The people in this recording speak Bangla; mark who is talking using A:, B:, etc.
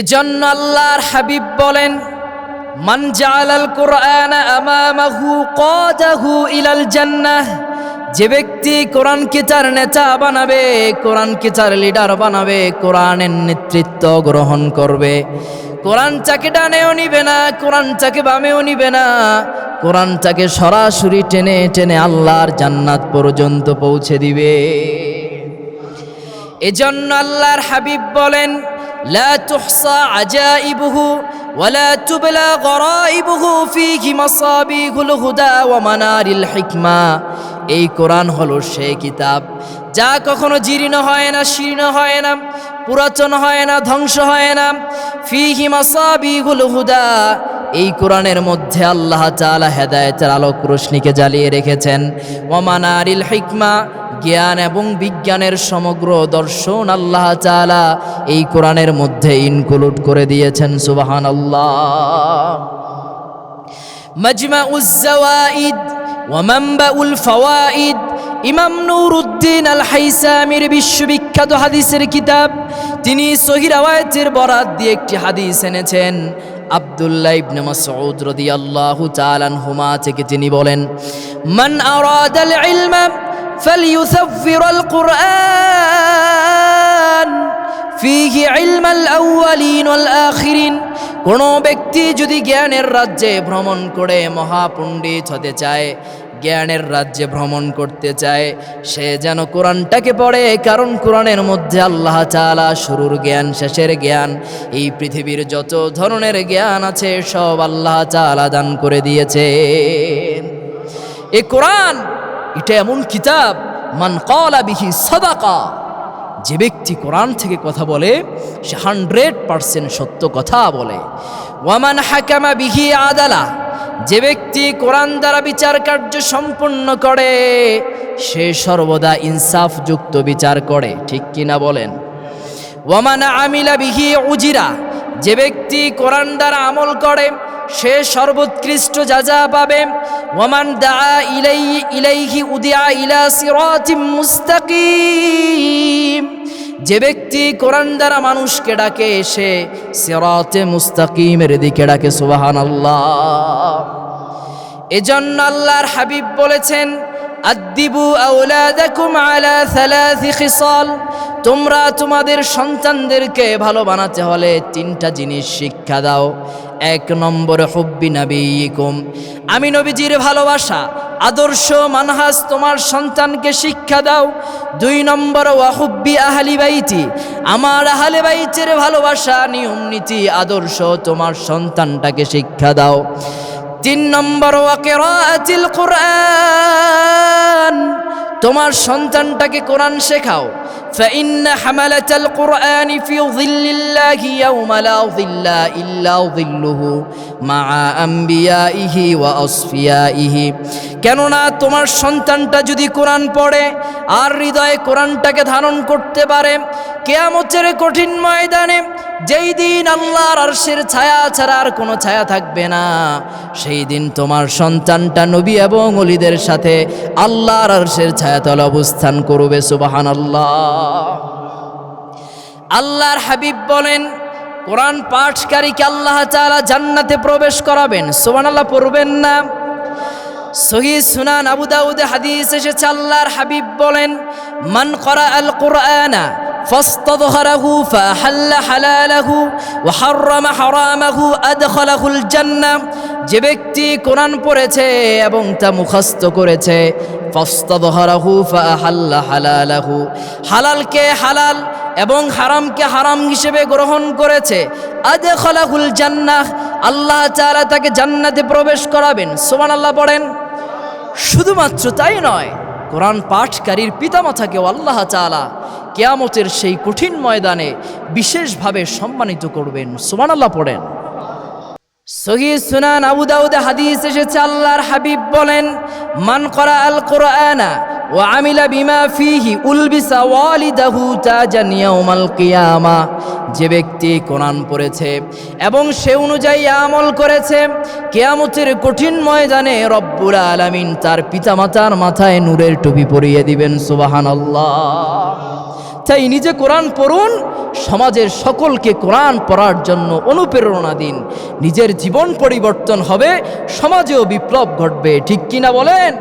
A: এজন্য আল্লাহর হাবিব বলেন, মান জালাল কোরআন আমামাহু কাদাহু ইলাল জান্নাহ যে ব্যক্তি কোরআনকে চার নেতা বানাবে, কোরআনকে চার লিডার বানাবে, কোরআনের নেতৃত্ব গ্রহণ করবে। কোরআন চাকে ডানেও নিবে না, কোরআন চাকে বামেও নিবে না। কোরআন চাকে সরাসরি টেনে টেনে আল্লাহর জান্নাত পর্যন্ত পৌঁছে দিবে। এজন্য আল্লাহর হাবিব বলেন তুহসা আজাইবুহু ওয়ালা তুবলা গরাইবুহু ফীহি মাসাবিহুল হুদা ওয়া মানারিল হিকমা। এই কোরআন হলো সেই কিতাব, যা কখনো জীর্ণ হয় না, শীর্ণ হয় না, পুরাতন হয় না, ধ্বংস হয় না। ফিহি মাসাবিহুল হুদা, এই কোরআনের মধ্যে আল্লাহ তাআলা হেদায়েতের আলোক রোশনীকে জ্বালিয়ে রেখেছেন। ওয়ামানারিল হিকমা, জ্ঞান এবং বিজ্ঞানের সমগ্র দর্শন আল্লাহ তাআলা এই কোরআনের মধ্যে ইনক্লুড করে দিয়েছেন সুবাহান আল্লাহ মজমা উজ্জাওয়াইদ ওয়ামাম্বা উল ফওয়াইদ ইমাম নূর উদ্দিন আল হাইসামির বিশ্ববিখ্যাত হাদিসের কিতাব। তিনি সহিরাওয়ায়তের বরাত দিয়ে একটি হাদিস এনেছেন, আবদুল্লাহ ইবনে মাসউদ রাদিয়াল্লাহু তাআলা আনহুমা থেকে তিনি বলেন, মান আরাদাল ইলমা ফালইউসাফিরাল কুরআন। ফিহি ইলমাল আউয়ালিন ওয়াল আখিরিন। কোনো ব্যক্তি যদি জ্ঞানের রাজ্যে ভ্রমণ করে মহাপণ্ডিত হতে চায়, জ্ঞানের রাজ্যে ভ্রমণ করতে চায়, সে যেন কোরআনটাকে পড়ে, কারণ কোরআনের মধ্যে আল্লাহ তালা শুরুর জ্ঞান, শেষের জ্ঞান, এই পৃথিবীর যত ধরনের জ্ঞান আছে, সব আল্লাহ তালা দান করে দিয়েছে এ কোরআন, এটা এমন কিতাব, মান কলা বিহি সদাকা। যে ব্যক্তি কোরআন থেকে কথা বলে, সে হান্ড্রেড পারসেন্ট সত্য কথা বলে। ওয়ামান হাকামা বিহি আদালা, যে ব্যক্তি কোরআন দ্বারা বিচার কার্য সম্পন্ন করে, সে সর্বদা ইনসাফযুক্ত বিচার করে, ঠিক কিনা বলেন? ওয়ামান আমিলা বিহি উজিরা, যে ব্যক্তি কোরআন দ্বারা আমল করে, সে সর্বোৎকৃষ্ট যা যা পাবে ওয়ামান দা ইলাই, ইলাইহি উদিয়া ইলা সিরাতিম মুস্তাকিম। যে ব্যক্তি কোরআন দ্বারা মানুষকে ডাকে, সে সিরাতে মুস্তাকিমের দিকে ডাকে সুবাহান আল্লাহ এজন্য আল্লাহর হাবিব বলেছেন আদিবু আউলাদাকুম আলা সালাসি খিসাল। তোমরা তোমাদের সন্তানদেরকে ভালো বানাতে হলে তিনটা জিনিস শিক্ষা দাও। এক নম্বরে হুব্বি নাবিকুম আমি নবীজির ভালোবাসা, আদর্শ মানহাজ তোমার সন্তানকে শিক্ষা দাও। দুই নম্বর ওয়াহুব্বি আহলি বাইতি, আমার আহলে বাইতের ভালোবাসা নিয়ম নীতি আদর্শ তোমার সন্তানটাকে শিক্ষা দাও। তিন নম্বর ওয়াকিরাতিল কোরআন, তোমার সন্তানটাকে কোরআন শেখাও। فإن حملة القرآن في ظل الله يوم لا ظل إلا ظله مع أنبيائه وأصفيائه কেননা তোমার সন্তানটা যদি কোরআন পড়ে আর হৃদয়ে কোরআনটাকে ধারণ করতে পারে কেয়ামতের কঠিন ময়দানে যেই দিন আল্লাহর আরশের ছায়া ছাড়া আর কোনো ছায়া থাকবে না, সেই দিন তোমার সন্তানটা নবী এবং অলিদের সাথে আল্লাহর আরশের ছায়াতলে অবস্থান করবে সুবাহান আল্লাহ আল্লাহর হাবিব বলেন, কোরআন পাঠকারীকে আল্লাহ তাআলা জান্নাতে প্রবেশ করাবেন সুবহান আল্লাহ পড়বেন না। সহি সুনান আবু দাউদে হাদিস এসেছে, আল্লাহর হাবিব বলেন, মান করা আল কোরআনা فاستظهره فأحل حلاله وحرم حرامه أدخله الجنة যে ব্যক্তি কোরআন পড়েছে এবং তা মুখস্থ করেছে ফস্তদহরাহু ফাহাল্লা হালালাহু হালালকে হালাল এবং হারামকে হারাম হিসেবে গ্রহণ করেছে আদে খলাহুল জান্নাহ আল্লাহ তাআলা তাকে জান্নাতে প্রবেশ করাবেন সুবহানাল্লাহ পড়েন শুধুমাত্র তাই নয় কোরআন পাঠকারীর পিতামাতাকেও আল্লাহ চালা কেয়ামতের সেই কঠিন ময়দানে বিশেষভাবে সম্মানিত করবেন। সুমান আল্লাহ পড়েন। সহি সুনান আবুদাউদে হাদিস এসেছে, আল্লাহর হাবিব বলেন, মান করা আল কোরআনা وعمل بما فيه ألبس والده تاجا يوم القيامة যে ব্যক্তি কোরআন পড়েছে এবং সে অনুযায়ী আমল করেছে কেয়ামতের কঠিন ময়দানে রব্বুল আলামিন তার পিতামাতার মাথায় নূরের টুপি পরিয়ে দিবেন সুবহানাল্লাহ তাই নিজে কোরআন পড়ুন সমাজের সকলকে কোরআন পড়ার জন্য অনুপ্রেরণা দিন নিজের জীবন পরিবর্তন হবে সমাজেও বিপ্লব ঘটবে ঠিক কিনা বলেন